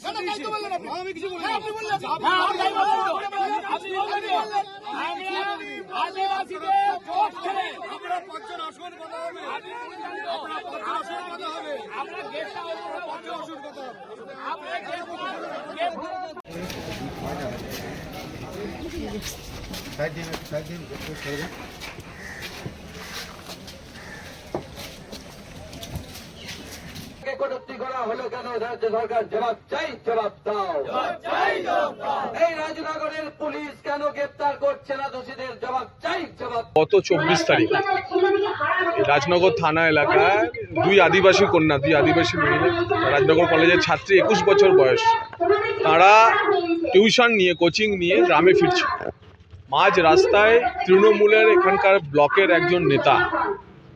আমি কিছু হ্যাঁ, আদিবাসীদের ভোট আমরা পাঁচজন আসবেন কথা হবে। আপনারা পাঁচজন আসবেন কথা হবে। আমরা গেস্ট পাঁচজন আসবেন কথা হবে। আমরা গেস্ট হাউস কটূক্তি করা হলো কেন? রাজ্য সরকার জবাব চাই জবাব দাও। এই রাজনগরের পুলিশ কেন গ্রেপ্তার করছে না দোষীদের? জবাব চাই জবাব গত চব্বিশ তারিখ রাজনগর থানা এলাকায় দুই আদিবাসী কন্যা দুই আদিবাসী মহিলা রাজনগর কলেজের ছাত্রী একুশ বছর বয়স। তারা টিউশন নিয়ে কোচিং নিয়ে গ্রামে ফিরছে। মাঝ রাস্তায় তৃণমূলের এখানকার ব্লকের একজন নেতা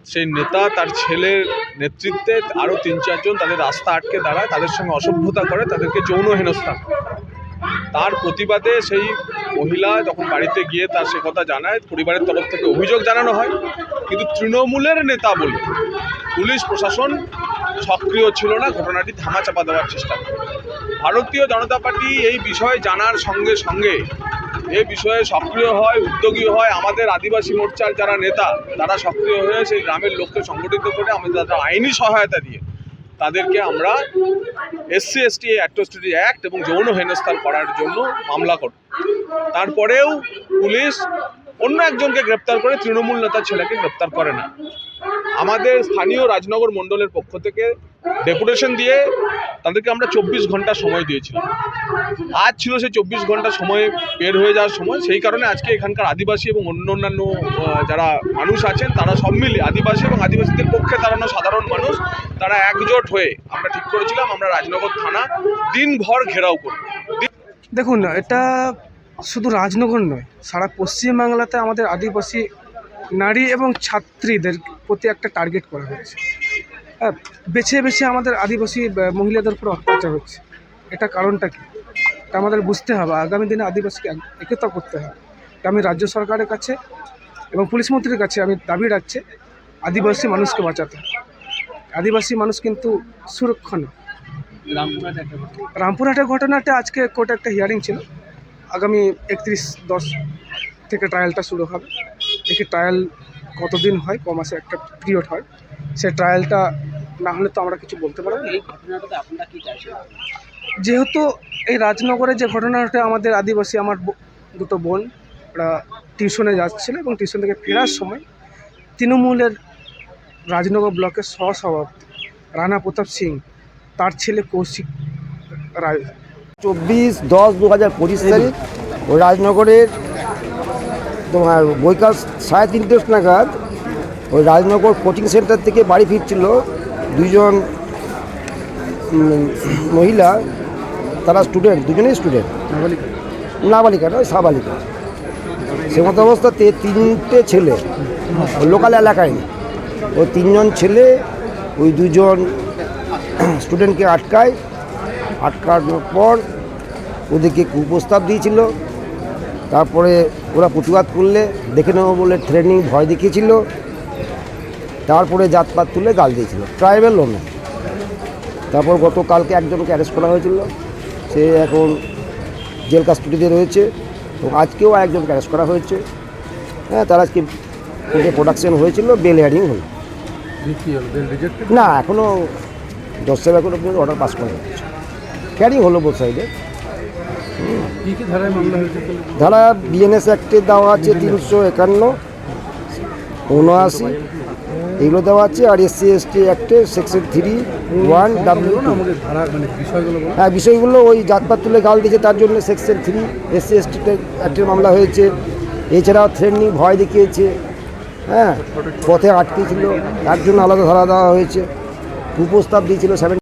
সেই নেতা, তার ছেলের নেতৃত্বে আরও তিন, চারজন তাদের রাস্তা আটকে দাঁড়ায়, তাদের সঙ্গে অসভ্যতা করে, তাদেরকে যৌন হেনস্থা। তার প্রতিবাদে সেই মহিলা যখন বাড়িতে গিয়ে তার সে কথা জানায়, পরিবারের তরফ থেকে অভিযোগ জানানো হয় কিন্তু তৃণমূলের নেতা বলে পুলিশ, প্রশাসন সক্রিয় ছিল না, ঘটনাটি ধামাচাপা দেওয়ার চেষ্টা করে ভারতীয় জনতা পার্টি এই বিষয়ে জানার সঙ্গে সঙ্গে এই বিষয়ে সক্রিয় হয়, উদ্যোগী হয় আমাদের আদিবাসী মোর্চার যারা নেতা, তারা সক্রিয় হয়ে সেই গ্রামের লোককে সংগঠিত করে আমাদের তাদের আইনি সহায়তা দিয়ে তাদেরকে আমরা এসসি, এসটি, অ্যাট্রোসিটি অ্যাক্ট এবং যৌন হেনস্থান করার জন্য মামলা করব তারপরেও পুলিশ অন্য একজনকে গ্রেপ্তার করে তৃণমূল নেতার ছেলেকে গ্রেপ্তার করে না। আমাদের স্থানীয় রাজনগর মণ্ডলের পক্ষ থেকে ডেপুটেশন দিয়ে তাদেরকে আমরা চব্বিশ ঘণ্টা সময় দিয়েছিলাম। আজ ছিল সেই চব্বিশ ঘণ্টা সময় বের হয়ে যাওয়ার সময়। সেই কারণে আজকে এখানকার আদিবাসী এবং অন্য অন্যান্য যারা মানুষ আছেন, তারা সব মিলে আদিবাসী এবং আদিবাসীদের পক্ষে দাঁড়ানো সাধারণ মানুষ, তারা একজোট হয়ে আমরা ঠিক করেছিলাম। আমরা রাজনগর থানা দিনভর ঘেরাও করব। দেখুন, এটা শুধু রাজনগর নয় সারা পশ্চিমবাংলাতে আমাদের আদিবাসী নারী এবং ছাত্রীদের প্রতি একটা টার্গেট করা হচ্ছে হ্যাঁ, বেছে বেছে আমাদের আদিবাসী মহিলাদের উপর অত্যাচার হচ্ছে। এটা কারণটা কি? এটা আমাদের বুঝতে হবে। আগামী দিনে আদিবাসীকে এক- একতা করতে হবে। আমি রাজ্য সরকারের কাছে এবং পুলিশ মন্ত্রীর কাছে আমি দাবি রাখছি আদিবাসী মানুষকে বাঁচাতে। আদিবাসী মানুষ কিন্তু সুরক্ষণ রামপুরহাটের ঘটনাটা আজকে কোর্টে একটা হিয়ারিং ছিল। আগামী একত্রিশ দশ থেকে ট্রায়ালটা শুরু হবে। দেখি ট্রায়াল কতদিন হয় ক মাসে একটা পিরিয়ড হয়। সে ট্রায়ালটা না হলে তো আমরা কিছু বলতে পারব যেহেতু এই রাজনগরে যে ঘটনাটা আমাদের আদিবাসী আমার দুটো বোন ওরা টিউশনে যাচ্ছিল এবং টিউশন থেকে ফেরার সময় তৃণমূলের রাজনগর ব্লকের সহসভাপতি রানা প্রতাপ সিং তার ছেলে কৌশিক রায় চব্বিশ দশ দু হাজার পঁচিশ তারিখ ওই রাজনগরের তোমার বৈকাল সাড়ে তিনটে নাগাদ ওই রাজনগর কোচিং সেন্টার থেকে বাড়ি ফিরছিল দুজন মহিলা, তারা স্টুডেন্ট দুজনেই স্টুডেন্ট নাবালিকা নয়, সাবালিকা। সে মতো অবস্থাতে তিনটে ছেলে লোকাল এলাকায় ওই তিনজন ছেলে, ওই দুজন স্টুডেন্টকে আটকায় আটকানোর পর ওদেরকে কুপ্রস্তাব দিয়েছিল। তারপরে ওরা প্রতিবাদ করলে দেখে নেব বলে ট্রেনিং ভয় দেখিয়েছিল। তারপরে জাতপাত তুলে গাল দিয়েছিল। ট্রাইবেল লোনে তারপর গতকালকে একজনকে অ্যারেস্ট করা হয়েছিল। সে এখন জেল কাস্টডিতে রয়েছে। এবং আজকেও একজনকে অ্যারেস্ট করা হয়েছে। হ্যাঁ তার আজকে প্রোডাকশন হয়েছিল বেল হিয়ারিং হলো। না এখনও দশ সেবা এখনও পর্যন্ত অর্ডার পাস করা হচ্ছে হিয়ারিং হলো বোধ সাইডে ধারা বিএনএস অ্যাক্টে দেওয়া আছে তিনশো একান্ন উনআশি এগুলো দেওয়া আছে আর এসসি এসটি অ্যাক্টে সেকশন থ্রি ওয়ান ডাব্লিউ হ্যাঁ বিষয়গুলো ওই জাতপাত তুলে গাল দিয়েছে তার জন্য সেকশন থ্রি এসসি এসটি অ্যাক্টের মামলা হয়েছে। এছাড়াও থ্রেনিং ভয় দেখিয়েছে। হ্যাঁ পথে আটকে ছিল তার জন্য আলাদা ধারা দেওয়া হয়েছে। কুপ্রস্তাব দিয়েছিল সেভেন